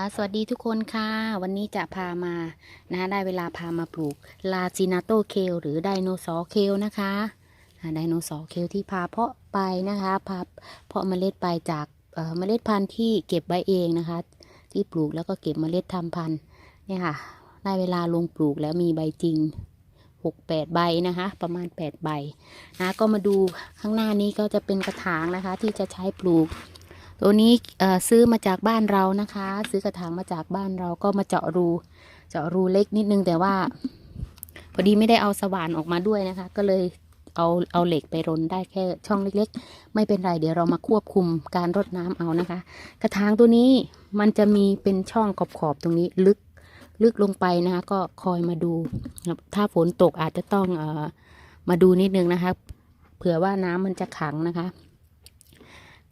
ค่ะสวัสดีทุกคนค่ะ วันนี้จะพามานะได้เวลาพามาปลูกลาจินาโตเคลหรือไดโนเสาร์เคลนะคะไดโนเสาร์เคลที่พาเพาะไปนะคะพาเพาะเมล็ดไปจากเมล็ดพันธุ์ที่เก็บไว้เองนะคะ ที่ปลูกแล้วก็เก็บเมล็ดทำพันธุ์เนี่ยค่ะ ได้เวลาลงปลูกแล้วมีใบจริงหกแปดใบนะคะ ประมาณแปดใบนะก็มาดูข้างหน้านี้ก็จะเป็นกระถางนะคะ ที่จะใช้ปลูก ตัวนี้ซื้อมาจากบ้านเรานะคะ ซื้อกระถางมาจากบ้านเราก็มาเจาะรู เจาะรูเล็กนิดนึงแต่ว่า พอดีไม่ได้เอาสว่านออกมาด้วยนะคะ ก็เลยเอาเอาเหล็กไปรนได้แค่ช่องเล็กๆ ไม่เป็นไรเดี๋ยวเรามาควบคุมการรดน้ำเอานะคะ กระถางตัวนี้มันจะมีเป็นช่องขอบๆตรงนี้ลึกลึกลงไปนะคะก็คอยมาดู ถ้าฝนตกอาจจะต้องเอ่อมาดูนิดนึงนะคะ เผื่อว่าน้ำมันจะขังนะคะ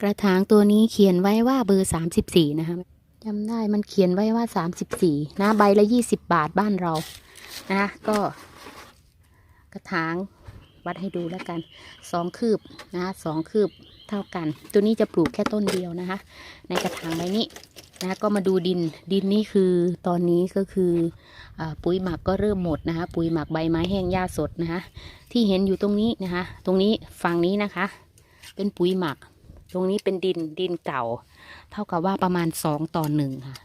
กระถางตัวนี้เขียนไว้ว่าเบอร์สามสิบสี่นะคะจำได้มันเขียนไว้ว่าสามสิบสี่นะใบละยี่สิบบาทบ้านเรานะก็ กระถางวัดให้ดูแล้วกันสองคืบนะคะสองคืบเท่ากัน ตัวนี้จะปลูกแค่ต้นเดียวนะคะ ในกระถางใบนี้นะก็มาดูดินดินนี่คือตอนนี้ก็คืออปุ๋ยหมักก็เริ่มหมดนะคะ ปุ๋ยหมักใบไม้แห้งหญ้าสดนะคะ ที่เห็นอยู่ตรงนี้นะคะ ตรงนี้ฝั่งนี้นะคะ เป็นปุ๋ยหมัก ตรงนี้เป็นดินดินเก่า เท่ากับว่าประมาณสองต่อหนึ่งค่ะ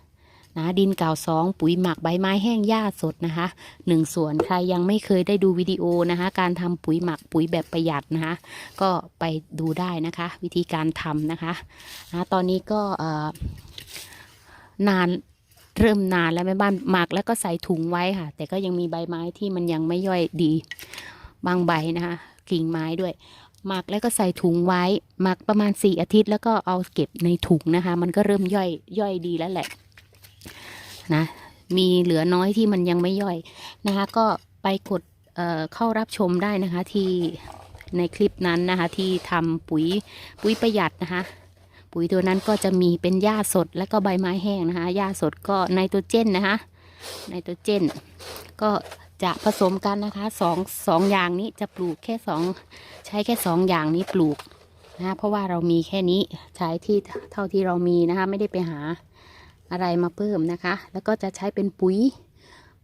นะดินเก่าสองปุ๋ยหมักใบไม้แห้งหญ้าสดนะคะหนึ่งส่วนใครยังไม่เคยได้ดูวิดีโอนะคะ การทำปุ๋ยหมักปุ๋ยแบบประหยัดนะคะก็ไปดูได้นะคะ วิธีการทำนะคะนะตอนนี้ก็นานเริ่มนานแล้วแม่บ้านหมักแล้วก็ใส่ถุงไว้ค่ะ แต่ก็ยังมีใบไม้ที่มันยังไม่ย่อยดีบางใบนะคะกิ่งไม้ด้วย หมักแล้วก็ใส่ถุงไว้ หมักประมาณสี่อาทิตย์ แล้วก็เอาเก็บในถุงนะคะ มันก็เริ่มย่อยย่อยดีแล้วแหละนะมีเหลือน้อยที่มันยังไม่ย่อยนะคะ ก็ไปกดเเข้ารับชมได้นะคะที่ในคลิปนั้นนะคะ ที่ทำปุ๋ยปุ๋ยประหยัดนะคะปุ๋ยตัวนั้นก็จะมีเป็นหญ้าสดแล้วก็ใบไม้แห้งนะคะหญ้าสดก็ไนโตรเจนนะคะไนโตรเจน ก็ จะผสมกันนะคะสองสองอย่างนี้จะปลูกแค่สองใช้แค่สองอย่างนี้ปลูกนะเพราะว่าเรามีแค่นี้ใช้ที่เท่าที่เรามีนะคะไม่ได้ไปหาอะไรมาเพิ่มนะคะ แล้วก็จะใช้เป็นปุ๋ย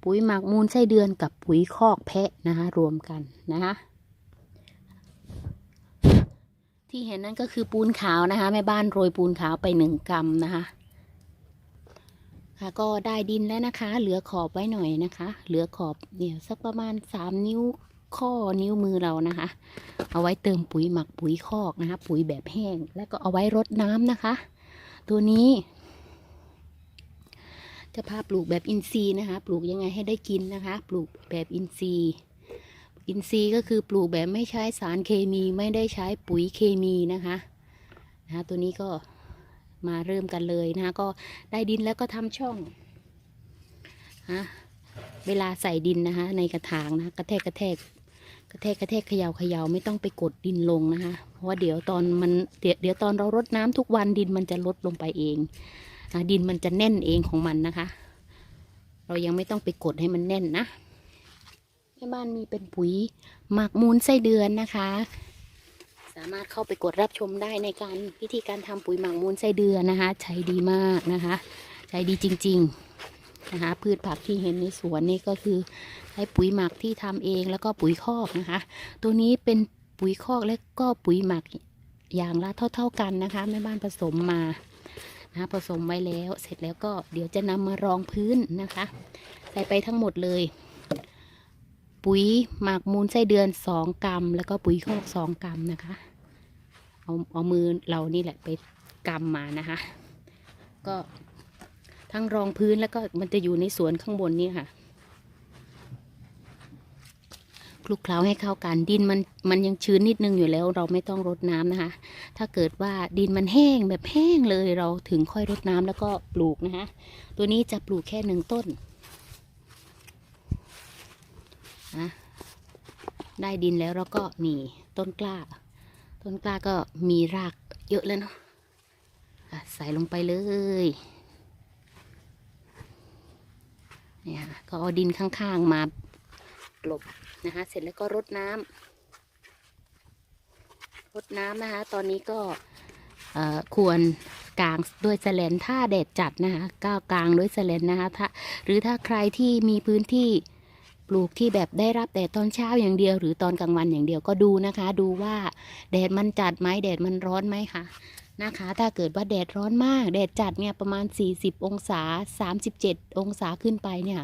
ปุ๋ยหมักมูลไส้เดือนกับปุ๋ยคอกแพะนะคะรวมกันนะคะที่เห็นนั่นก็คือปูนขาวนะคะแม่บ้านโรยปูนขาวไปหนึ่งกรัมนะคะ ค่ะก็ได้ดินแล้วนะคะ เหลือขอบไว้หน่อยนะคะ เหลือขอบเดี๋ยวสักประมาณสามนิ้วข้อนิ้วมือเรานะคะ เอาไว้เติมปุ๋ยหมักปุ๋ยคอกนะคะ ปุ๋ยแบบแห้ง แล้วก็เอาไว้รดน้ำนะคะ ตัวนี้ จะพาปลูกแบบอินทรีย์นะคะ ปลูกยังไงให้ได้กินนะคะ ปลูกแบบอินทรีย์ อินทรีย์ก็คือปลูกแบบไม่ใช้สารเคมีไม่ได้ใช้ปุ๋ยเคมีนะคะ นะคะตัวนี้ก็ มาเริ่มกันเลยนะคะก็ได้ดินแล้วก็ทำช่องนะเวลาใส่ดินนะคะ ในกระถางนะกระแทกกระแทกกระแทกกระแทกเขย่าเขย่าไม่ต้องไปกดดินลงนะคะ เพราะว่าเดี๋ยวตอนมันเดี๋ยวตอนเรารดน้ำทุกวันดินมันจะลดลงไปเองนะดินมันจะแน่นเองของมันนะคะ เรายังไม่ต้องไปกดให้มันแน่นนะแม่บ้านมีเป็นปุ๋ยหมักมูลไส้เดือนนะคะ สามารถเข้าไปกดรับชมได้ในการวิธีการทำปุ๋ยหมักมูลไส้เดือนนะคะ ใช้ดีมากนะคะ ใช้ดีจริง ๆนะคะ พืชผักที่เห็นในสวนนี่ก็คือใช้ปุ๋ยหมักที่ทำเองแล้วก็ปุ๋ยคอกนะคะ ตัวนี้เป็นปุ๋ยคอกและก็ปุ๋ยหมักอย่างละเท่า ๆกันนะคะแม่บ้านผสมมานะผสมไว้แล้วเสร็จแล้วก็เดี๋ยวจะนำมารองพื้นนะคะ ใส่ไปทั้งหมดเลย ปุ๋ยหมักมูลไส้เดือนสองกรัม แล้วก็ปุ๋ยคอกสองกรัมนะคะ เอาเอามือเรานี่แหละไปกำมานะคะ ก็ทั้งรองพื้นแล้วก็มันจะอยู่ในสวนข้างบนนี่ค่ะคลุกเคล้าให้เข้ากันดินมันมันยังชื้นนิดนึงอยู่แล้ว เราไม่ต้องรดน้ำนะคะ ถ้าเกิดว่าดินมันแห้งแบบแห้งเลยเราถึงค่อยรดน้ำแล้วก็ปลูกนะคะ ตัวนี้จะปลูกแค่หนึ่งต้นนะได้ดินแล้วเราก็นี่ต้นกล้า ต้นกล้าก็มีรากเยอะแล้วเนาะใส่ลงไปเลยเนี่ยค่ะก็เอาดินข้างๆมากลบนะคะ เสร็จแล้วก็รดน้ำรดน้ำนะคะ ตอนนี้ก็ควรกลางด้วยแสลนถ้าแดดจัดนะคะก็กลางด้วยแสลนนะคะถ้าหรือถ้าใครที่มีพื้นที่ ปลูกที่แบบได้รับแดดตอนเช้าอย่างเดียว หรือตอนกลางวันอย่างเดียวก็ดูนะคะ ดูว่าแดดมันจัดไหมแดดมันร้อนไหมคะนะคะ ถ้าเกิดว่าแดดร้อนมาก แดดจัดเนี่ยประมาณ 40 องศา 37 องศาขึ้นไปเนี่ย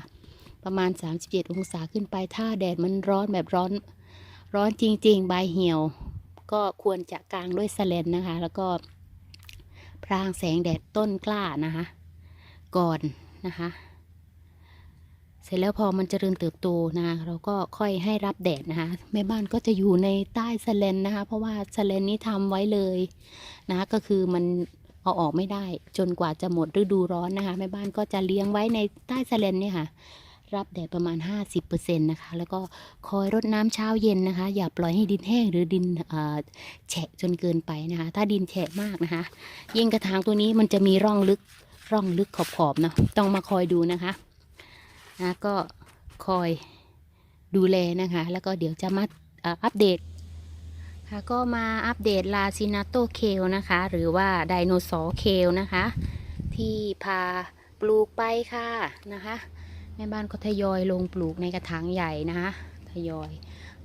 ประมาณ 37 องศาขึ้นไป ถ้าแดดมันร้อนแบบร้อนร้อนจริง ๆ ใบเหี่ยว ก็ควรจะกางด้วยแสแลนนะคะ แล้วก็พรางแสงแดดต้นกล้านะคะ ก่อนนะคะ เสร็จแล้วพอมันเจริญเติบโตนะคะเราก็ค่อยให้รับแดดนะคะแม่บ้านก็จะอยู่ในใต้แสแลนนะคะเพราะว่าแสแลนนี้ทำไว้เลยนะคะก็คือมันเอาออกไม่ได้จนกว่าจะหมดฤดูร้อนนะคะแม่บ้านก็จะเลี้ยงไว้ในใต้แสแลนเนี่ยค่ะ รับแดดประมาณ 50%นะคะ แล้วก็คอยรดน้ำเช้าเย็นนะคะ อย่าปล่อยให้ดินแห้งหรือดินแฉะจนเกินไปนะคะ ถ้าดินแฉะมากนะคะยิ่งกระถางตัวนี้มันจะมีร่องลึกร่องลึกขอบๆเนาะต้องมาคอยดูนะคะ นะก็คอยดูแลนะคะ แล้วก็เดี๋ยวจะมาอัปเดตค่ะก็มาอัปเดตลาซินาโตเคลนะคะ หรือว่าไดโนเสาร์เคลนะคะ ที่พาปลูกไปค่ะนะคะแม่บ้านก็ทยอยลงปลูกในกระถางใหญ่นะคะทยอย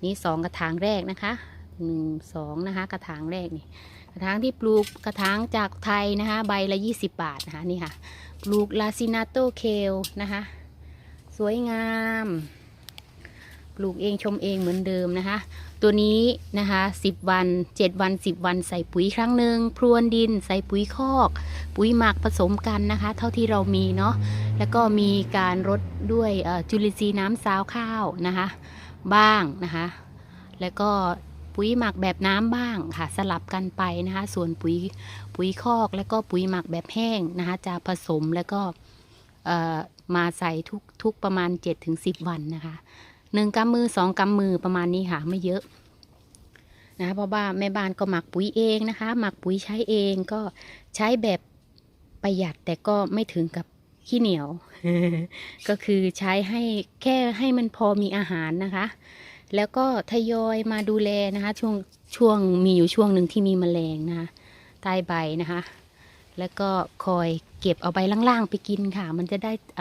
นี่สองกระถางแรกนะคะหนึ่งสองนะคะ กระถางแรกนี่กระถางที่ปลูกกระถางจากไทยนะคะ ใบละยี่สิบบาทนะคะนี่ค่ะ ปลูกลาซินาโตเคลนะคะ สวยงาม ปลูกเองชมเองเหมือนเดิมนะคะ ตัวนี้นะคะ10วัน7วัน10วันใส่ปุ๋ยครั้งหนึ่งพรวนดินใส่ปุ๋ยคอก ปุ๋ยหมักผสมกันนะคะ เท่าที่เรามีเนาะแล้วก็มีการรดด้วยจุลินทรีย์น้ำซาวข้าวนะคะ บ้างนะคะ แล้วก็ปุ๋ยหมักแบบน้ำบ้างค่ะสลับกันไปนะคะ ส่วนปุ๋ยปุ๋ยคอก แล้วก็ปุ๋ยหมักแบบแห้งนะคะ จะผสมแล้วก็ มาใส่ทุกทุกประมาณ 7-10 วันนะคะหนึ่งกำมือสองกำมือประมาณนี้ค่ะไม่เยอะนะเพราะว่าแม่บ้านก็หมักปุ๋ยเองนะคะ หมักปุ๋ยใช้เองก็ใช้แบบประหยัดแต่ก็ไม่ถึงกับขี้เหนียว ก็คือใช้ให้แค่ให้มันพอมีอาหารนะคะ แล้วก็ทยอยมาดูแลนะคะ ช่วงช่วงมีอยู่ช่วงหนึ่งที่มีแมลงนะคะใต้ใบนะคะ แล้วก็คอย เก็บเอาใบล่างๆไปกินค่ะ มันจะได้อ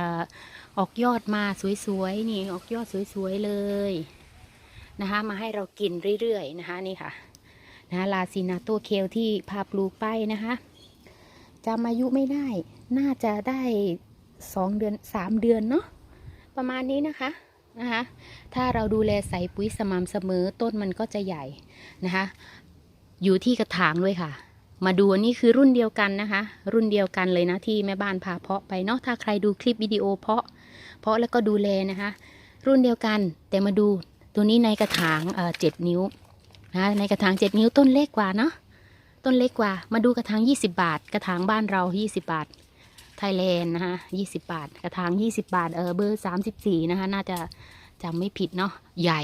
ออกยอดมาสวยๆนี่ออกยอดสวยๆเลยนะคะ มาให้เรากินเรื่อยๆนะคะนี่ค่ะนะลาซินาโตเคลที่พาปลูกไปนะคะจำอายุไม่ได้ น่าจะได้สองเดือนสามเดือนเนาะประมาณนี้นะคะนะคะถ้าเราดูแลใส่ปุ๋ยสม่ำเสมอต้นมันก็จะใหญ่นะคะอยู่ที่กระถางด้วยค่ะ มาดูนนี้คือรุ่นเดียวกันนะคะ รุ่นเดียวกันเลยนะที่แม่บ้านพาเพาะไปเนาะถ้าใครดูคลิปวิดีโอเพาะ เพาะแล้วก็ดูแลนะคะ รุ่นเดียวกันแต่มาดูตัวนี้ในกระถางเอ่อเจ็ดนิ้วนะในกระถางเจ็ดนิ้วต้นเล็กกว่าเนาะต้นเล็กกว่า มาดูกระถาง20บาท กระถางบ้านเรา20บาทไทยแลนด์นะคะ20บาท กระถาง20บาทเออเบอร์34นะคะน่าจะจำไม่ผิดเนาะใหญ่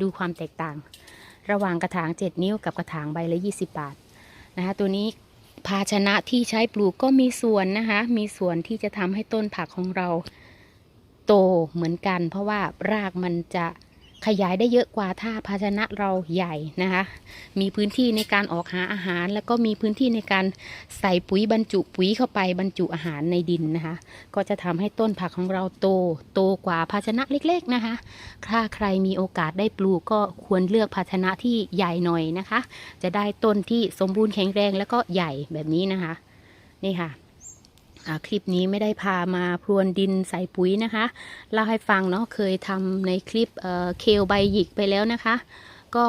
ดูความแตกต่าง ระหว่างกระถาง7นิ้วกับกระถางใบละ20บาท นะคะตัวนี้ภาชนะที่ใช้ปลูกก็มีส่วนนะคะ มีส่วนที่จะทำให้ต้นผักของเราโตเหมือนกัน เพราะว่ารากมันจะ ขยายได้เยอะกว่าถ้าภาชนะเราใหญ่นะคะ มีพื้นที่ในการออกหาอาหาร แล้วก็มีพื้นที่ในการใส่ปุ๋ยบรรจุปุ๋ยเข้าไปบรรจุอาหารในดินนะคะ ก็จะทำให้ต้นผักของเราโตโตกว่าภาชนะเล็ก ๆนะคะ ถ้าใครมีโอกาสได้ปลูกก็ควรเลือกภาชนะที่ใหญ่หน่อยนะคะ จะได้ต้นที่สมบูรณ์แข็งแรงแล้วก็ใหญ่แบบนี้นะคะ นี่ค่ะ คลิปนี้ไม่ได้พามาพรวนดินใส่ปุ๋ยนะคะเล่าให้ฟังเนาะเคยทำในคลิปเเคลใบหยิกไปแล้วนะคะ ก็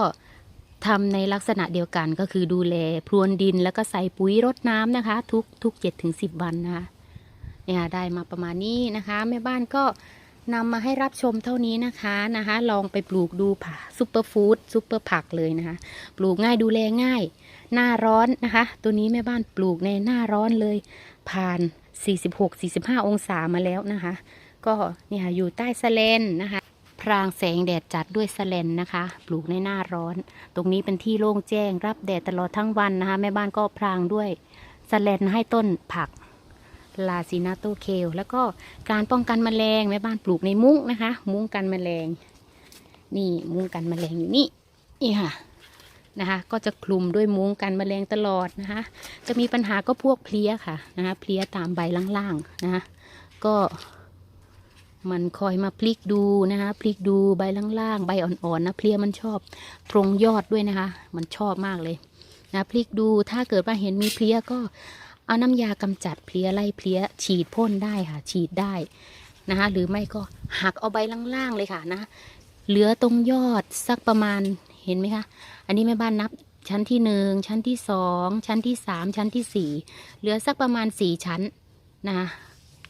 ทำในลักษณะเดียวกันก็คือดูแลพรวนดินแล้วก็ใส่ปุ๋ยรดน้ำนะคะ ทุกทุกเจ็ดถึงสิบวันนะคะเนี่ยได้มาประมาณนี้นะคะแม่บ้านก็นำมาให้รับชมเท่านี้นะคะนะคะ ลองไปปลูกดูผักซุปเปอร์ฟู้ดซุปเปอร์ผักเลยนะคะ ปลูกง่ายดูแลง่าย หน้าร้อนนะคะ ตัวนี้แม่บ้านปลูกในหน้าร้อนเลย ผ่าน 46-45 องศามาแล้วนะคะ ก็เนี่ยอยู่ใต้สะเลนนะคะ พรางแสงแดดจัดด้วยสะเลนนะคะ ปลูกในหน้าร้อน ตรงนี้เป็นที่โล่งแจ้งรับแดดตลอดทั้งวันนะคะ แม่บ้านก็พรางด้วยสะเลนให้ต้นผักลาซินาโตเคลแล้วก็การป้องกันแมลงแม่บ้านปลูกในมุ้งนะคะ มุ้งกันแมลง นี่มุ้งกันแมลงอยู่นี่นี่ค่ะ นะคะ ก็จะคลุมด้วยมุ้งกันแมลงตลอดนะคะ จะมีปัญหาก็พวกเพลี้ยค่ะนะคะเพลี้ยตามใบล่างๆนะคะก็มันคอยมาพลิกดูนะคะพลิกดูใบล่างๆ ใบอ่อนๆนะเพลี้ยมันชอบตรงยอดด้วยนะคะ มันชอบมากเลยนะพลิกดูถ้าเกิดว่าเห็นมีเพลี้ยก็เอาน้ำยากำจัดเพลี้ยไล่เพลี้ยฉีดพ่นได้ค่ะฉีดได้นะคะหรือไม่ก็หักเอาใบล่างๆเลยค่ะนะเหลือตรงยอดสักประมาณ เห็นไหมคะ อันนี้แม่บ้านนับชั้นที่หนึ่งชั้นที่สองชั้นที่สามชั้นที่สี่เหลือสักประมาณสี่ชั้นนะคะ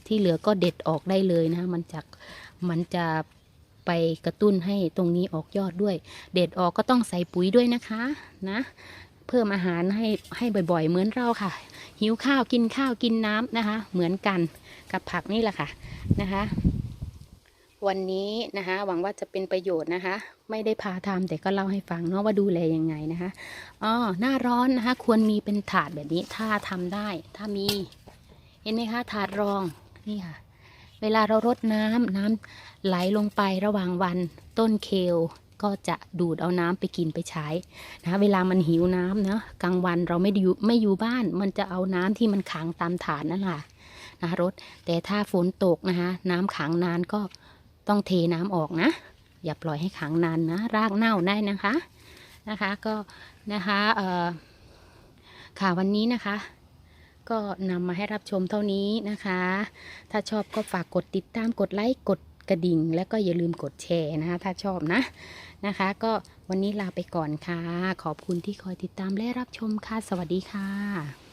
ที่เหลือก็เด็ดออกได้เลยนะมันจะมันจะไปกระตุ้นให้ตรงนี้ออกยอดด้วย เด็ดออกก็ต้องใส่ปุ๋ยด้วยนะคะนะเพิ่มอาหารให้ให้บ่อยๆ เหมือนเราค่ะ หิวข้าวกินข้าวกินน้ำนะคะ เหมือนกันกับผักนี่แหละค่ะนะคะ วันนี้นะคะ หวังว่าจะเป็นประโยชน์นะคะ ไม่ได้พาทำแต่ก็เล่าให้ฟังเนาะว่าดูแลยังไงนะคะอ๋อหน้าร้อนนะคะ ควรมีเป็นถาดแบบนี้ถ้าทำได้ ถ้ามี เห็นไหมคะถาดรองนี่ค่ะ เวลาเรารดน้ำน้ำไหลลงไประหว่างวันต้นเคลก็จะดูดเอาน้ำไปกินไปใช้นะะเวลามันหิวน้ำเนาะกลางวันเราไม่ได้อยู่ไม่อยู่บ้าน มันจะเอาน้ำที่มันขังตามฐานนั่นแหละนะคะรดแต่ถ้าฝนตกนะคะน้ำขังนานก็ ต้องเทน้ำออกนะ อย่าปล่อยให้ขังนานนะรากเน่าได้นะคะนะคะก็นะคะเอ่อค่ะวันนี้นะคะ ก็นำมาให้รับชมเท่านี้นะคะ ถ้าชอบก็ฝากกดติดตามกดไลค์กดกระดิ่ง แล้วก็อย่าลืมกดแชร์นะคะ ถ้าชอบนะนะคะ ก็วันนี้ลาไปก่อนค่ะ ขอบคุณที่คอยติดตามและรับชมค่ะ สวัสดีค่ะ